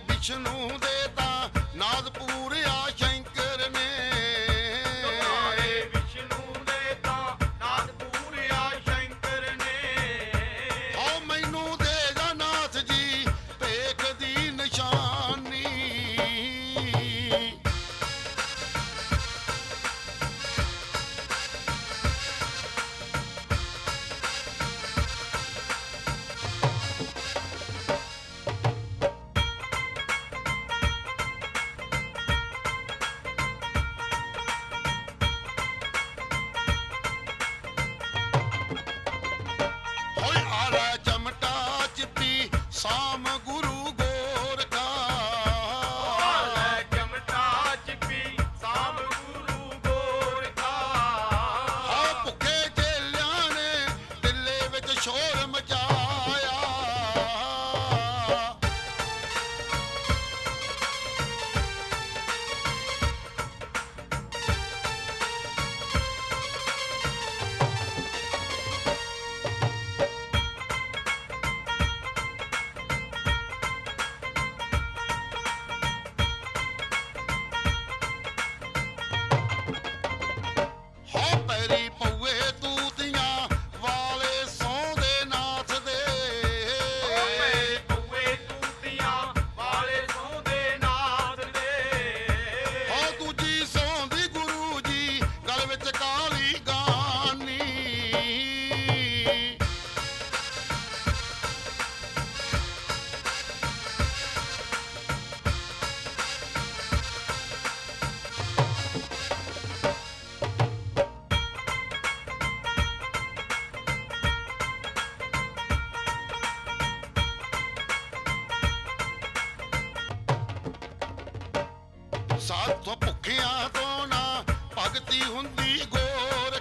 ਵਿਸ਼ਨੂੰ ਦੇ ਤਾਂ ਨਾਦ ਪੂਰ ਆਸ਼ੇ ਸਾਥ ਤੋਂ ਭੁੱਖਿਆਂ ਤੋਂ ਨਾ ਭਗਤੀ ਹੁੰਦੀ ਗੋਰ